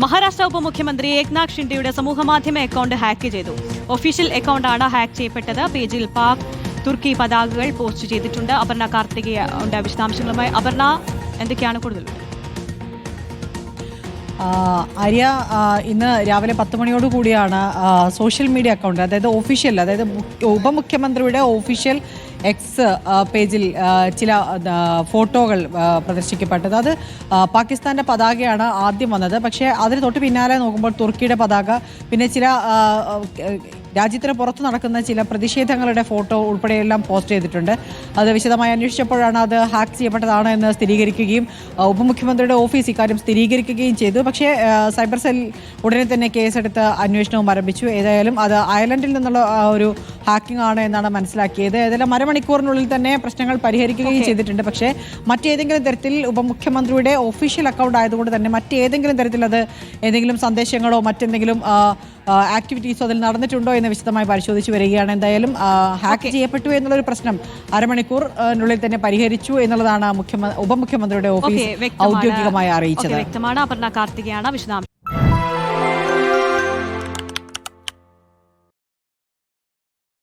മഹാരാഷ്ട്ര ഉപമുഖ്യമന്ത്രി ഏക്നാഥ് ഷിൻഡെയുടെ സമൂഹമാധ്യമ അക്കൗണ്ട് ഹാക്ക് ചെയ്തു. ഒഫീഷ്യൽ അക്കൗണ്ടാണ് ഹാക്ക് ചെയ്യപ്പെട്ടത്. പേജിൽ പാക് തുർക്കി പതാകകൾ പോസ്റ്റ് ചെയ്തിട്ടുണ്ട്. അപർണ കാർത്തികേയ ഉണ്ട്. വിശദാംശങ്ങളുമായി അപർണ എന്തൊക്കെയാണ് ആ, ആര്യ ഇന്ന് രാവിലെ പത്ത് മണിയോട് കൂടിയാണ് സോഷ്യൽ മീഡിയ അക്കൗണ്ട് അതായത് ഒഫീഷ്യൽ അതായത് മുഖ്യ- ഉപമുഖ്യമന്ത്രിയുടെ ഒഫീഷ്യൽ എക്സ് പേജിൽ ചില ഫോട്ടോകൾ പ്രദർശിക്കപ്പെട്ടത്. അത് പാകിസ്ഥാന്റെ പതാകയാണ് ആദ്യം വന്നത്. പക്ഷേ അതിന് തൊട്ട് പിന്നാലെ നോക്കുമ്പോൾ തുർക്കിയുടെ പതാക പിന്നെ ചില രാജ്യത്തിന് പുറത്ത് നടക്കുന്ന ചില പ്രതിഷേധങ്ങളുടെ ഫോട്ടോ ഉൾപ്പെടെയെല്ലാം പോസ്റ്റ് ചെയ്തിട്ടുണ്ട്. അത് വിശദമായി അന്വേഷിച്ചപ്പോഴാണ് അത് ഹാക്ക് ചെയ്യപ്പെട്ടതാണ് എന്ന് സ്ഥിരീകരിക്കുകയും ഉപമുഖ്യമന്ത്രിയുടെ ഓഫീസ് ഇക്കാര്യം സ്ഥിരീകരിക്കുകയും ചെയ്തു. പക്ഷേ സൈബർ സെൽ ഉടനെ തന്നെ കേസെടുത്ത് അന്വേഷണവും ആരംഭിച്ചു. ഏതായാലും അത് അയർലൻഡിൽ നിന്നുള്ള ഒരു ഹാക്കിംഗ് ആണ് എന്നാണ് മനസ്സിലാക്കിയത്. ഏതെല്ലാം അരമണിക്കൂറിനുള്ളിൽ തന്നെ പ്രശ്നങ്ങൾ പരിഹരിക്കുകയും ചെയ്തിട്ടുണ്ട്. പക്ഷേ മറ്റേതെങ്കിലും തരത്തിൽ ഉപമുഖ്യമന്ത്രിയുടെ ഒഫീഷ്യൽ അക്കൗണ്ട് ആയതുകൊണ്ട് തന്നെ മറ്റേതെങ്കിലും തരത്തിൽ അത് ഏതെങ്കിലും സന്ദേശങ്ങളോ മറ്റെന്തെങ്കിലും ആക്ടിവിറ്റീസോ അതിൽ നടന്നിട്ടുണ്ടോ എന്ന് വിശദമായി പരിശോധിച്ച് വരികയാണ്. എന്തായാലും ഹാക്ക് ചെയ്യപ്പെട്ടു എന്നുള്ളൊരു പ്രശ്നം അരമണിക്കൂറിനുള്ളിൽ തന്നെ പരിഹരിച്ചു എന്നുള്ളതാണ് മുഖ്യമന്ത്രി ഉപമുഖ്യമന്ത്രിയുടെ ഓഫീസ് ഔദ്യോഗികമായി അറിയിച്ചത്. വ്യക്തമാണ്. അപർണ കാർത്തികയാണ് വിശദാംശം.